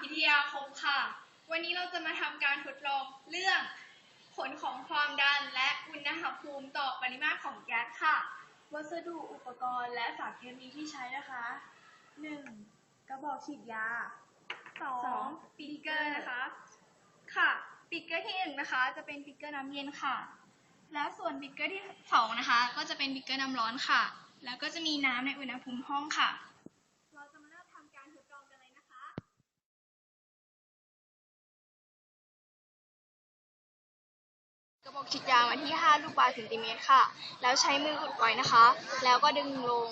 พิทยาคมค่ะ วันนี้เราจะมาทำการทดลองเรื่องผลของความดันและอุณหภูมิต่อปริมาตรของแก๊สค่ะ วัสดุอุปกรณ์และสารเคมีที่ใช้นะคะ 1. กระบอกฉีดยาสองปิกเกอร์นะคะ ค่ะปิกเกอร์ที่หนึ่งนะคะ จะเป็นปิกเกอร์น้ำเย็นค่ะ และส่วนปิกเกอร์ที่สองนะคะ ก็จะเป็นปิกเกอร์น้ำร้อนค่ะ แล้วก็จะมีน้ำในอุณหภูมิห้องค่ะ บอกฉีดยามาที่ 5 ลูกบาศก์เซนติเมตรค่ะ แล้วใช้มืออุดไว้นะคะ แล้วก็ดึงลง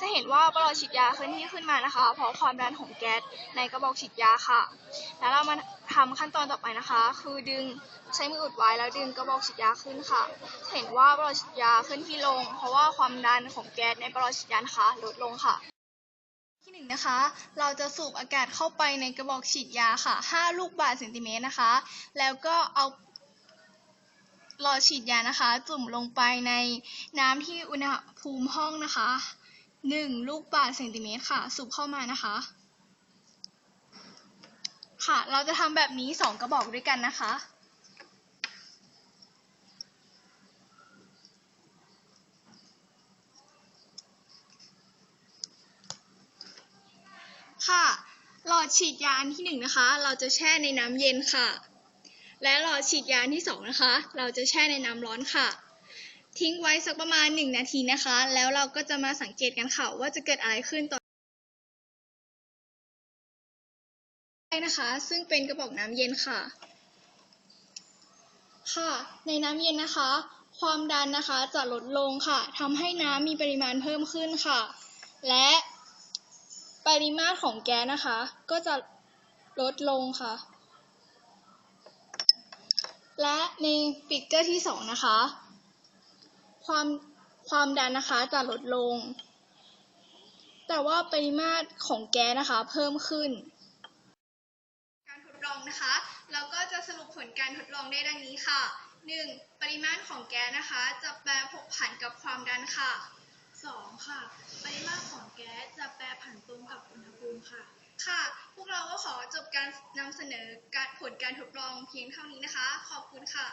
จะเห็นว่าปลอดฉีดยาเคลื่อนที่ขึ้นมานะคะ เพราะความดันของแก๊สในกระบอกฉีดยาค่ะ แล้วเรามาทำขั้นตอนต่อไปนะคะ คือดึงใช้มืออุดไว้แล้วดึงกระบอกฉีดยาขึ้นค่ะจะเห็นว่าปลอดฉีดยาเคลื่อนที่ลง เพราะว่าความดันของแก๊สในประหลอดฉีดยานะคะลดลงค่ะที่หนึ่งนะคะ เราจะสูบอากาศเข้าไปในกระบอกฉีดยาค่ะ 5 ลูกบาศก์เซนติเมตรนะคะ แล้วก็เอา หลอดฉีดยานะคะ จุ่มลงไปในน้ำที่อุณหภูมิห้องนะคะ1ลูกบาศก์เซนติเมตรค่ะ สูบเข้ามานะคะ ค่ะ เราจะทำแบบนี้2กระบอกด้วยกันนะคะค่ะ หลอดฉีดยาอันที่หนึ่งนะคะ เราจะแช่ในน้ำเย็นค่ะ และหลอดฉีดยาที่สองนะคะ เราจะแช่ในน้ำร้อนค่ะ ทิ้งไว้สักประมาณหนึ่งนาทีนะคะ แล้วเราก็จะมาสังเกตกันค่ะ ว่าจะเกิดอะไรขึ้นต่อไปนะคะ ซึ่งเป็นกระบอกน้ำเย็นค่ะ ค่ะ ในน้ำเย็นนะคะ ความดันนะคะจะลดลงค่ะทำให้น้ำมีปริมาณเพิ่มขึ้นค่ะ และปริมาตรของแก๊สนะคะ ก็จะลดลงค่ะ และในปิกเกอร์ที่สองนะคะ ความความดันนะคะจะลดลง แต่ว่าปริมาตรของแก๊สนะคะเพิ่มขึ้น การทดลองนะคะ เราก็จะสรุปผลการทดลองได้ดังนี้ค่ะ 1. ปริมาตรของแก๊สนะคะ จะแปรผกผันกับความดันค่ะ 2. ค่ะ ขอจบการนำเสนอการผลการทดลองเพียงเท่านี้นะคะ ขอบคุณค่ะ